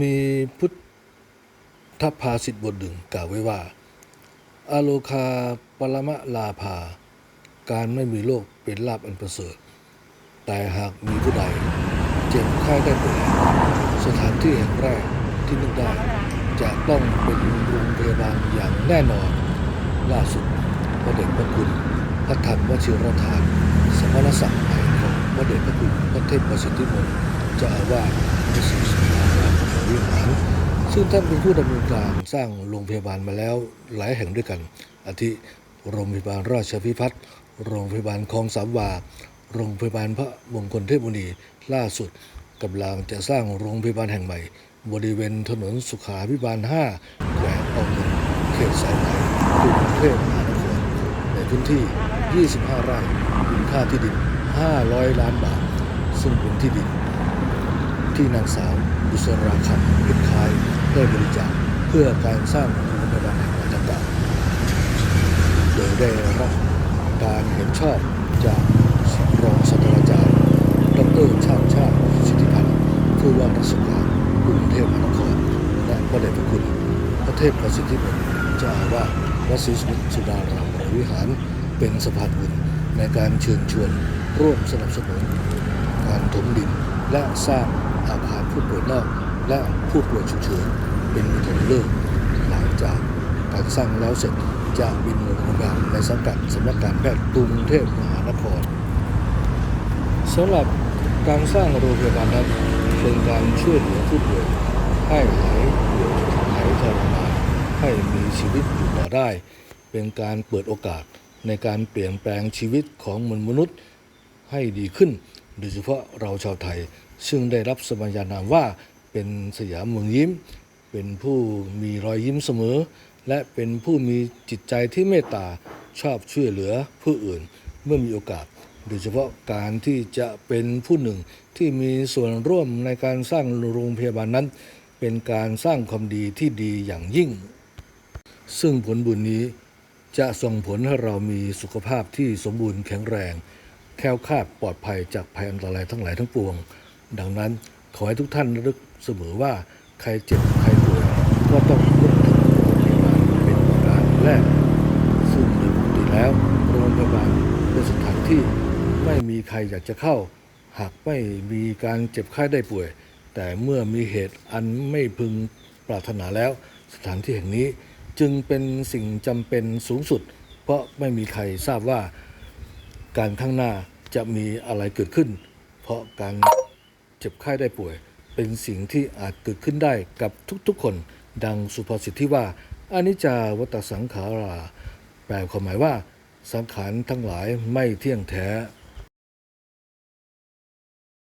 มีพุทธภาษิตบทหนึ่งกล่าวไว้ว่า อโลคาปรมะลาภา การไม่มีโรคเป็นลาบอันประเสริฐ แต่หากมีผู้ใด เจ็บไข้ได้ป่วยสถานที่แห่งแรกที่นึกได้จะต้องเป็นโรงพยาบาลอย่างแน่นอน ล่าสุดพระเดชพระคุณพระธรรมวชิรทาน สมณศักดิ์ใหม่ของพระเดชพระคุณพระเทพประสิทธิมนต์จ้าอาวาสพระศรี ซึ่งท่านเป็นผู้ดำเนินการสร้างโรงพยาบาลมาแล้วหลายแห่งด้วยกัน อาทิโรงพยาบาลราชพิพัฒน์โรงพยาบาลคลองสามวา โรงพยาบาลพระมงคลเทพมุนีล่าสุดกำลังจะสร้างโรงพยาบาลแห่งใหม่ บริเวณถนนสุขาพิบาล 5 แขวงออกเงินเขตสายไหมกรุงเทพมหานครในพื้นที่ 25 ไร่มูลค่าที่ดิน 500 ล้านบาท ซึ่งเป็นที่ดินที่นางสาว บุษราคำเพชรคายได้บริจาคเพื่อการสร้างโรงพยาบาลแห่งใหม่ดังกล่าวโดยได้รับการเห็นชอบจากรองศาสตราจารย์ดรชาติชาติสิทธิพันธ์ผู้ว่าราชการกรุงเทพมหานครและพระเดชพระคุณพระเทพประสิทธิมนต์เจ้าอาวาสวัดศรีสุดารามวรวิหารเป็นสะพานบุญในการเชิญชวนร่วมสนับสนุนการถมดินและสร้าง อาคารผู้ป่วยนอกและผู้ป่วยฉุกเฉินเป็นปฐมฤกษ์หลังจากการสร้างแล้วเสร็จจะบินโรงพยาบาลในสังกัดสำนักการแพทย์กรุงเทพมหานครสำหรับการสร้างโรงพยาบาลนั้นเป็นการช่วยเหลือผู้ป่วยให้หายป่วยหายทรมานให้มีชีวิตอยู่ต่อได้ เป็นการเปิดโอกาสในการเปลี่ยนแปลงชีวิตของมนุษย์ให้ดีขึ้น โดยเฉพาะเราชาวไทย ซึ่งได้รับสมัญญานามว่าเป็นสยามเมืองยิ้ม เป็นผู้มีรอยยิ้มเสมอ และเป็นผู้มีจิตใจที่เมตตาชอบช่วยเหลือผู้อื่นเมื่อมีโอกาส โดยเฉพาะการที่จะเป็นผู้หนึ่งที่มีส่วนร่วมในการสร้างโรงพยาบาลนั้น เป็นการสร้างความดีที่ดีอย่างยิ่ง ซึ่งผลบุญนี้จะส่งผลให้เรามีสุขภาพที่สมบูรณ์แข็งแรง แค้วคาดปลอดภัยจากภัยอันตรายทั้งหลายทั้งปวง ดังนั้นขอให้ทุกท่านระลึกเสมอว่าใครเจ็บใครป่วยก็ต้องนึกถึงโรงพยาบาลเป็นการแรก ซึ่งโดยปกติแล้วโรงพยาบาลเป็นสถานที่ไม่มีใครอยากจะเข้า หากไม่มีการเจ็บไข้ได้ป่วย แต่เมื่อมีเหตุอันไม่พึงปรารถนาแล้ว สถานที่แห่งนี้จึงเป็นสิ่งจำเป็นสูงสุด เพราะไม่มีใครทราบว่าการข้างหน้าจะมีอะไรเกิดขึ้น เพราะการ เจ็บไข้ได้ป่วย เป็นสิ่งที่อาจเกิดขึ้นได้กับทุกๆคน ดังสุภาษิตที่ว่าอนิจจาวัตสังขารา แปลความหมายว่า สังขารทั้งหลายไม่เที่ยงแท้